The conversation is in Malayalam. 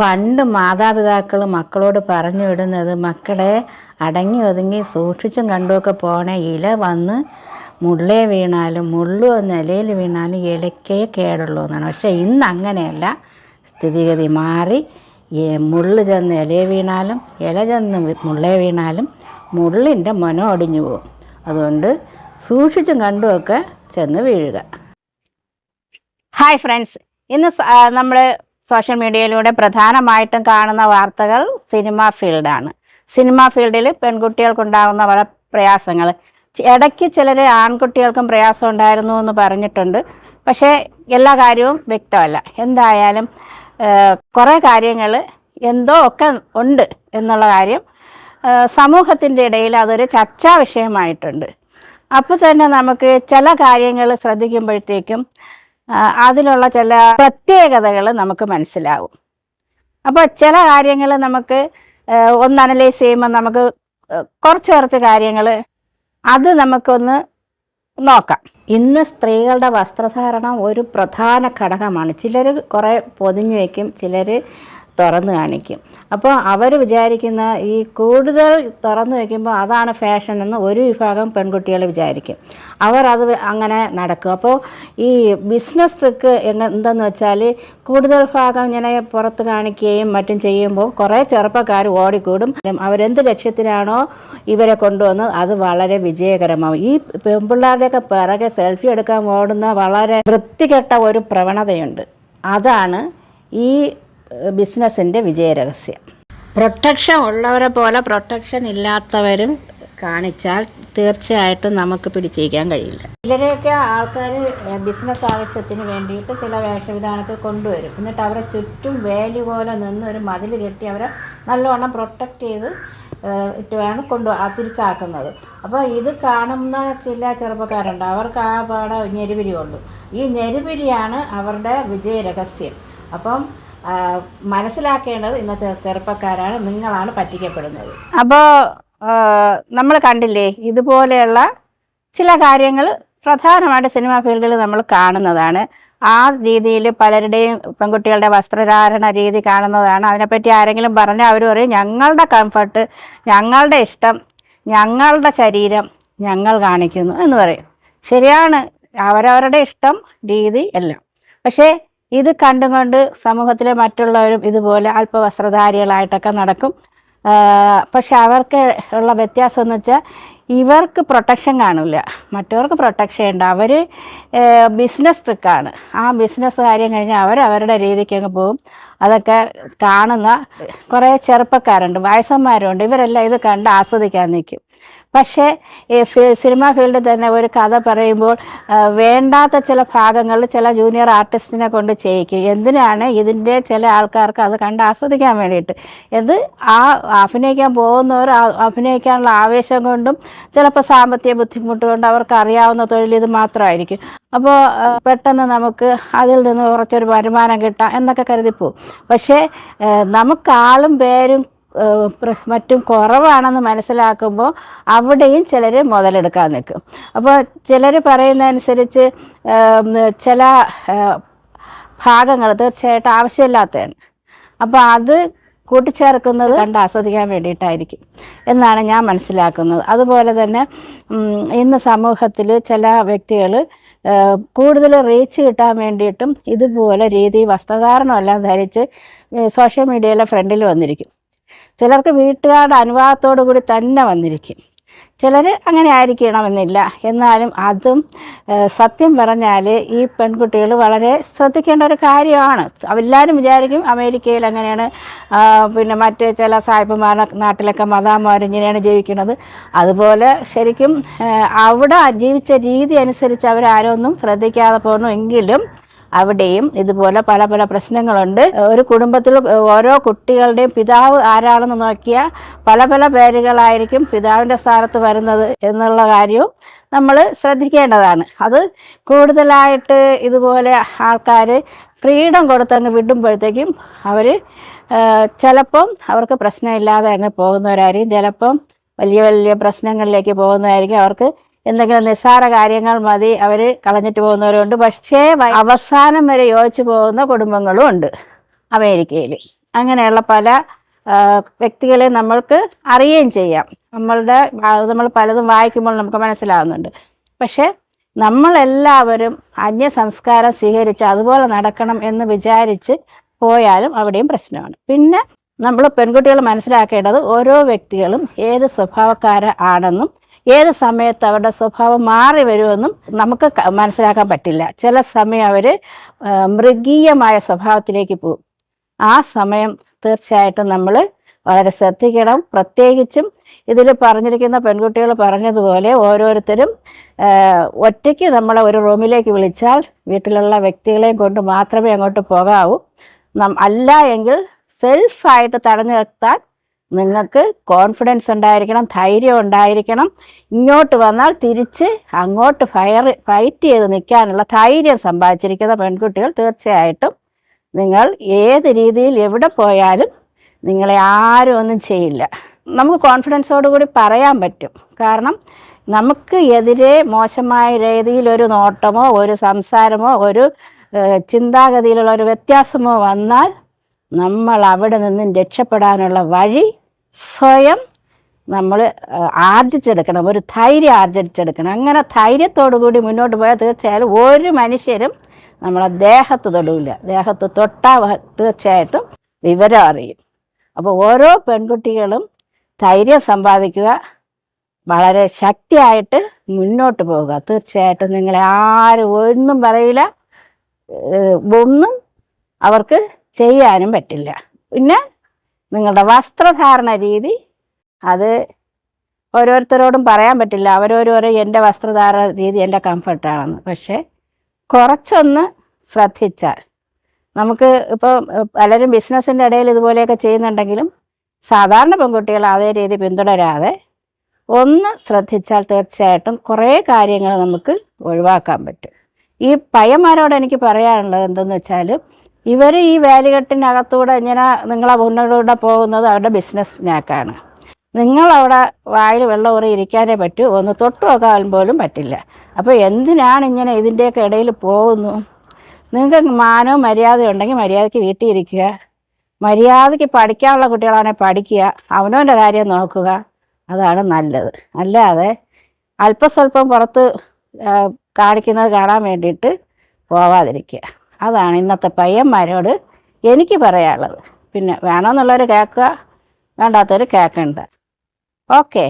പണ്ട് മാതാപിതാക്കൾ മക്കളോട് പറഞ്ഞു വിടുന്നത് മക്കളെ അടങ്ങി ഒതുങ്ങി സൂക്ഷിച്ചും കണ്ടുമൊക്കെ പോണേ. ഇല വന്ന് മുള്ളേ വീണാലും മുള്ളു നിലയിൽ വീണാലും ഇലക്കേ കേടുള്ളൂ എന്നാണ് പക്ഷേ ഇന്ന് അങ്ങനെയല്ല. സ്ഥിതിഗതി മാറി. മുള്ളു ചെന്ന് ഇലയെ വീണാലും ഇല ചെന്ന് മുള്ളേ വീണാലും മുള്ളിന്റെ മനം ഒടിഞ്ഞു പോകും. അതുകൊണ്ട് സൂക്ഷിച്ചും കണ്ടുമൊക്കെ ചെന്ന് വീഴുക. Hi friends. ഇന്ന് നമ്മൾ സോഷ്യൽ മീഡിയയിലൂടെ പ്രധാനമായിട്ടും കാണുന്ന വാർത്തകൾ സിനിമ ഫീൽഡാണ്. സിനിമ ഫീൽഡിൽ പെൺകുട്ടികൾക്കുണ്ടാകുന്ന പല പ്രയാസങ്ങൾ. ഇടയ്ക്ക് ചിലർ ആൺകുട്ടികൾക്കും പ്രയാസം ഉണ്ടായിരുന്നു എന്ന് പറഞ്ഞിട്ടുണ്ട്. പക്ഷേ എല്ലാ കാര്യവും വ്യക്തമല്ല. എന്തായാലും കുറേ കാര്യങ്ങൾ എന്തോ ഒക്കെ ഉണ്ട് എന്നുള്ള കാര്യം സമൂഹത്തിന്റെ ഇടയിൽ അതൊരു ചർച്ചാ വിഷയമായിട്ടുണ്ട്. അപ്പോൾ തന്നെ നമുക്ക് ചില കാര്യങ്ങൾ ശ്രദ്ധിക്കുമ്പോഴത്തേക്കും അതിലുള്ള ചില പ്രത്യേകതകൾ നമുക്ക് മനസ്സിലാവും. അപ്പോൾ ചില കാര്യങ്ങൾ നമുക്ക് ഒന്ന് അനലൈസ് ചെയ്യുമ്പോൾ നമുക്ക് കുറച്ച് കുറച്ച് കാര്യങ്ങൾ അത് നമുക്കൊന്ന് നോക്കാം. ഇന്ന് സ്ത്രീകളുടെ വസ്ത്രധാരണം ഒരു പ്രധാന ഘടകമാണ്. ചിലർ കുറേ പൊതിഞ്ഞു വയ്ക്കും ചിലർ തുറന്നു കാണിക്കും. അപ്പോൾ അവർ വിചാരിക്കുന്ന ഈ കൂടുതൽ തുറന്നു വയ്ക്കുമ്പോൾ അതാണ് ഫാഷൻ എന്ന് ഒരു വിഭാഗം പെൺകുട്ടികൾ വിചാരിക്കും. അവർ അത് അങ്ങനെ നടക്കും. അപ്പോൾ ഈ ബിസിനസ് ട്രിക്ക് എന്തെന്ന് വെച്ചാൽ കൂടുതൽ ഭാഗം ഇങ്ങനെ പുറത്ത് കാണിക്കുകയും മറ്റും ചെയ്യുമ്പോൾ കുറേ ചെറുപ്പക്കാർ ഓടിക്കൂടും. അവരെന്ത് ലക്ഷ്യത്തിലാണോ ഇവരെ കൊണ്ടുവന്ന് അത് വളരെ വിജയകരമാവും. ഈ പെൺപിള്ളേരുടെയൊക്കെ പിറകെ സെൽഫി എടുക്കാൻ ഓടുന്ന വളരെ വൃത്തികെട്ട ഒരു പ്രവണതയുണ്ട്. അതാണ് ഈ ബിസിനസ്സിന്റെ വിജയരഹസ്യം. പ്രൊട്ടക്ഷൻ ഉള്ളവരെ പോലെ പ്രൊട്ടക്ഷൻ ഇല്ലാത്തവരും കാണിച്ചാൽ തീർച്ചയായിട്ടും നമുക്ക് പിടിച്ചിരിക്കാൻ കഴിയില്ല. ചിലരെയൊക്കെ ആൾക്കാർ ബിസിനസ് ആവശ്യത്തിന് വേണ്ടിയിട്ട് ചില വേഷവിധാനത്തിൽ കൊണ്ടുവരും. എന്നിട്ട് അവരെ ചുറ്റും വേലി പോലെ നിന്ന് ഒരു മതിൽ കെട്ടി അവരെ നല്ലവണ്ണം പ്രൊട്ടക്റ്റ് ചെയ്ത് ഏഹ് ഇട്ട് വേണം കൊണ്ടു തിരിച്ചാക്കുന്നത്. അപ്പോൾ ഇത് കാണുന്ന ചില ചെറുപ്പക്കാരുണ്ട്. അവർക്ക് ആ പാടെ ഞെരുപിരി കൊണ്ടു. ഈ ഞെരുപിരിയാണ് അവരുടെ വിജയരഹസ്യം. അപ്പം ആ, മനസ്സിലാക്കേണ്ടത് ഇന്നത്തെ ചെറുപ്പക്കാരാണ് നിങ്ങളാണ് പറ്റിക്കപ്പെടുന്നത്. അപ്പോൾ നമ്മൾ കണ്ടില്ലേ ഇതുപോലെയുള്ള ചില കാര്യങ്ങൾ പ്രധാനമായിട്ട് സിനിമ ഫീൽഡിൽ നമ്മൾ കാണുന്നതാണ്. ആ രീതിയിൽ പലരുടെയും പെൺകുട്ടികളുടെ വസ്ത്രധാരണ രീതി കാണുന്നതാണ്. അതിനെപ്പറ്റി ആരെങ്കിലും പറഞ്ഞാൽ അവർ പറയും ഞങ്ങളുടെ കംഫർട്ട് ഞങ്ങളുടെ ഇഷ്ടം ഞങ്ങളുടെ ശരീരം ഞങ്ങൾ കാണിക്കുന്നു എന്ന് പറയും. ശരിയാണ് അവരവരുടെ ഇഷ്ടം രീതി എല്ലാം. പക്ഷേ ഇത് കണ്ടും കൊണ്ട് സമൂഹത്തിലെ മറ്റുള്ളവരും ഇതുപോലെ അല്പവസ്ത്രധാരികളായിട്ടൊക്കെ നടക്കും. പക്ഷെ അവർക്ക് ഉള്ള വ്യത്യാസം എന്ന് വെച്ചാൽ ഇവർക്ക് പ്രൊട്ടക്ഷൻ കാണില്ല. മറ്റവർക്ക് പ്രൊട്ടക്ഷൻ ഉണ്ട്. അവർ ബിസിനസ് ട്രിക്കാണ്. ആ ബിസിനസ് കാര്യം കഴിഞ്ഞാൽ അവർ അവരുടെ രീതിക്ക് അങ്ങ് പോകും. അതൊക്കെ കാണുന്ന കുറേ ചെറുപ്പക്കാരുണ്ട് വയസ്സന്മാരുണ്ട്. ഇവരെല്ലാം ഇത് കണ്ട് ആസ്വദിക്കാൻ നിൽക്കും. പക്ഷേ സിനിമ ഫീൽഡിൽ തന്നെ ഒരു കഥ പറയുമ്പോൾ വേണ്ടാത്ത ചില ഭാഗങ്ങൾ ചില ജൂനിയർ ആർട്ടിസ്റ്റിനെ കൊണ്ട് ചെയ്യിക്കും. എന്തിനാണ് ഇതിന്റെ ചില ആൾക്കാർക്ക് അത് കണ്ട് ആസ്വദിക്കാൻ വേണ്ടിയിട്ട്? ഇത് ആ അഭിനയിക്കാൻ പോകുന്നവർ അഭിനയിക്കാനുള്ള ആവേശം കൊണ്ടും ചിലപ്പോൾ സാമ്പത്തിക ബുദ്ധിമുട്ട് കൊണ്ട് അവർക്ക് അറിയാവുന്ന തൊഴിൽ ഇത് മാത്രമായിരിക്കും. അപ്പോൾ പെട്ടെന്ന് നമുക്ക് അതിൽ നിന്ന് കുറച്ചൊരു വരുമാനം കിട്ടാം എന്നൊക്കെ കരുതിപ്പോവും. പക്ഷേ നമുക്കാളും പ്ര- മറ്റും കുറവാണെന്ന് മനസ്സിലാക്കുമ്പോൾ അവിടെയും ചിലർ മുതലെടുക്കാൻ നിൽക്കും. അപ്പോൾ ചിലർ പറയുന്നതനുസരിച്ച് ചില ഭാഗങ്ങൾ തീർച്ചയായിട്ടും ആവശ്യമില്ലാത്തതാണ്. അപ്പോൾ അത് കൂട്ടിച്ചേർക്കുന്നത് കണ്ട് ആസ്വദിക്കാൻ വേണ്ടിയിട്ടായിരിക്കും എന്നാണ് ഞാൻ മനസ്സിലാക്കുന്നത്. അതുപോലെ തന്നെ ഇന്ന് സമൂഹത്തിൽ ചില വ്യക്തികൾ കൂടുതൽ റീച്ച് കിട്ടാൻ വേണ്ടിയിട്ടും ഇതുപോലെ രീതി വസ്ത്രധാരണമെല്ലാം ധരിച്ച് സോഷ്യൽ മീഡിയയിലെ ഫ്രണ്ടിൽ വന്നിരിക്കും. ചിലർക്ക് വീട്ടുകാരുടെ അനുവാദത്തോടു കൂടി തന്നെ വന്നിരിക്കും. ചിലർ അങ്ങനെ ആയിരിക്കണമെന്നില്ല. എന്നാലും അതും സത്യം പറഞ്ഞാൽ ഈ പെൺകുട്ടികൾ വളരെ ശ്രദ്ധിക്കേണ്ട ഒരു കാര്യമാണ്. എല്ലാവരും വിചാരിക്കും അമേരിക്കയിൽ അങ്ങനെയാണ് പിന്നെ മറ്റ് ചില സാഹിബുമാരുടെ നാട്ടിലൊക്കെ മതാമാർ ഇങ്ങനെയാണ് ജീവിക്കുന്നത്. അതുപോലെ ശരിക്കും അവിടെ ജീവിച്ച രീതി അനുസരിച്ച് അവരാരൊന്നും ശ്രദ്ധിക്കാതെ പോകുന്നു എങ്കിലും അവിടെയും ഇതുപോലെ പല പല പ്രശ്നങ്ങളുണ്ട്. ഒരു കുടുംബത്തിൽ ഓരോ കുട്ടികളുടെയും പിതാവ് ആരാണെന്ന് നോക്കിയാൽ പല പല പേരുകളായിരിക്കും പിതാവിന്റെ സ്ഥാനത്ത് വരുന്നത് എന്നുള്ള കാര്യവും നമ്മൾ ശ്രദ്ധിക്കേണ്ടതാണ്. അത് കൂടുതലായിട്ട് ഇതുപോലെ ആൾക്കാർ ഫ്രീഡം കൊടുത്തങ്ങ് വിടുമ്പോഴത്തേക്കും അവർ ചിലപ്പം അവർക്ക് പ്രശ്നമില്ലാതെ അങ്ങ് പോകുന്നവരായിരിക്കും. ചിലപ്പം വലിയ വലിയ പ്രശ്നങ്ങളിലേക്ക് പോകുന്നതായിരിക്കും അവർക്ക് എന്തെങ്കിലും നിസ്സാര കാര്യങ്ങൾ മതി അവർ കളഞ്ഞിട്ട് പോകുന്നവരുണ്ട്. പക്ഷേ അവസാനം വരെ യോജിച്ചു പോകുന്ന കുടുംബങ്ങളും ഉണ്ട് അമേരിക്കയിൽ. അങ്ങനെയുള്ള പല വ്യക്തികളെ നമ്മൾക്ക് അറിയുകയും ചെയ്യാം. നമ്മളുടെ നമ്മൾ പലതും വായിക്കുമ്പോൾ നമുക്ക് മനസ്സിലാവുന്നുണ്ട്. പക്ഷേ നമ്മളെല്ലാവരും അന്യ സംസ്കാരം സ്വീകരിച്ച് അതുപോലെ നടക്കണം എന്ന് വിചാരിച്ച് പോയാലും അവിടെയും പ്രശ്നമാണ്. പിന്നെ നമ്മൾ പെൺകുട്ടികൾ മനസ്സിലാക്കേണ്ടത് ഓരോ വ്യക്തികളും ഏത് സ്വഭാവക്കാര ആണെന്നും ഏത് സമയത്ത് അവരുടെ സ്വഭാവം മാറി വരുമെന്നും നമുക്ക് മനസ്സിലാക്കാൻ പറ്റില്ല. ചില സമയം അവർ മൃഗീയമായ സ്വഭാവത്തിലേക്ക് പോകും. ആ സമയം തീർച്ചയായിട്ടും നമ്മൾ വളരെ ശ്രദ്ധിക്കണം. പ്രത്യേകിച്ചും ഇതിൽ പറഞ്ഞിരിക്കുന്ന പെൺകുട്ടികൾ പറഞ്ഞതുപോലെ ഓരോരുത്തരും ഒറ്റയ്ക്ക് നമ്മളെ ഒരു റൂമിലേക്ക് വിളിച്ചാൽ വീട്ടിലുള്ള വ്യക്തികളെയും കൊണ്ട് മാത്രമേ അങ്ങോട്ട് പോകാവൂ. നം അല്ല എങ്കിൽ സെൽഫായിട്ട് തടഞ്ഞു നിർത്താൻ നിങ്ങൾക്ക് കോൺഫിഡൻസ് ഉണ്ടായിരിക്കണം ധൈര്യം ഉണ്ടായിരിക്കണം. ഇങ്ങോട്ട് വന്നാൽ തിരിച്ച് അങ്ങോട്ട് ഫയർ ഫൈറ്റ് ചെയ്ത് നിൽക്കാനുള്ള ധൈര്യം സമ്പാദിച്ചിരിക്കുന്ന പെൺകുട്ടികൾ തീർച്ചയായിട്ടും നിങ്ങൾ ഏത് രീതിയിൽ എവിടെ പോയാലും നിങ്ങളെ ആരും ഒന്നും ചെയ്യില്ല. നമുക്ക് കോൺഫിഡൻസോടുകൂടി പറയാൻ പറ്റും. കാരണം നമുക്ക് എതിരെ മോശമായ രീതിയിൽ ഒരു നോട്ടമോ ഒരു സംസാരമോ ഒരു ചിന്താഗതിയിലുള്ള ഒരു വ്യത്യാസമോ വന്നാൽ നമ്മൾ അവിടെ നിന്നും രക്ഷപ്പെടാനുള്ള വഴി സ്വയം നമ്മൾ ആർജിച്ചെടുക്കണം. ഒരു ധൈര്യം ആർജിച്ചെടുക്കണം. അങ്ങനെ ധൈര്യത്തോടു കൂടി മുന്നോട്ട് പോയാൽ തീർച്ചയായാലും ഒരു മനുഷ്യരും നമ്മളെ ദേഹത്ത് തൊടില്ല ദേഹത്ത് തൊട്ടാൽ തീർച്ചയായിട്ടും വിവരം അറിയും. അപ്പോൾ ഓരോ പെൺകുട്ടികളും ധൈര്യം സമ്പാദിക്കുക വളരെ ശക്തിയായിട്ട് മുന്നോട്ട് പോവുക. തീർച്ചയായിട്ടും നിങ്ങളെ ആരും ഒന്നും പറയില്ല. ഒന്നും അവർക്ക് ചെയ്യാനും പറ്റില്ല. പിന്നെ നിങ്ങളുടെ വസ്ത്രധാരണ രീതി. അത് ഓരോരുത്തരോടും പറയാൻ പറ്റില്ല. അവരോരോരോ എന്റെ വസ്ത്രധാരണ രീതി എന്റെ കംഫർട്ടാണെന്ന്. പക്ഷേ കുറച്ചൊന്ന് ശ്രദ്ധിച്ചാൽ. നമുക്ക് ഇപ്പോൾ പലരും ബിസിനസ്സിന്റെ ഇടയിൽ ഇതുപോലെയൊക്കെ ചെയ്യുന്നുണ്ടെങ്കിലും സാധാരണ പെൺകുട്ടികൾ അതേ രീതി പിന്തുടരാതെ ഒന്ന് ശ്രദ്ധിച്ചാൽ തീർച്ചയായിട്ടും കുറേ കാര്യങ്ങൾ നമുക്ക് ഒഴിവാക്കാൻ പറ്റും. ഈ പയ്യന്മാരോട് എനിക്ക് പറയാനുള്ളത് എന്തെന്ന് വെച്ചാൽ ഇവർ ഈ വേലികെട്ടിനകത്തൂടെ ഇങ്ങനെ നിങ്ങളെ മുന്നോട്ടൂടെ പോകുന്നത് അവരുടെ ബിസിനസ് സ്നാക്കാണ് നിങ്ങളവിടെ വായിൽ വെള്ളം ഊറി ഇരിക്കാനേ പറ്റൂ. ഒന്ന് തൊട്ട് നോക്കാൻ പോലും പറ്റില്ല. അപ്പോൾ എന്തിനാണ് ഇങ്ങനെ ഇതിന്റെയൊക്കെ ഇടയിൽ പോകുന്നു? നിങ്ങൾക്ക് മാനവും മര്യാദയും ഉണ്ടെങ്കിൽ മര്യാദയ്ക്ക് വീട്ടിൽ ഇരിക്കുക. മര്യാദയ്ക്ക് പഠിക്കാനുള്ള കുട്ടികളാണെങ്കിൽ പഠിക്കുക. അവനവന്റെ കാര്യം നോക്കുക. അതാണ് നല്ലത്. അല്ലാതെ അല്പസ്വല്പം പുറത്ത് കാണിക്കുന്നത് കാണാൻ വേണ്ടിയിട്ട് പോവാതിരിക്കുക. അതാണ് ഇന്നത്തെ പയ്യന്മാരോട് എനിക്ക് പറയാനുള്ളത്. പിന്നെ വേണമെന്നുള്ളവർ കേൾക്കുക വേണ്ടാത്തവർ കേൾക്കണ്ട. ഓക്കെ.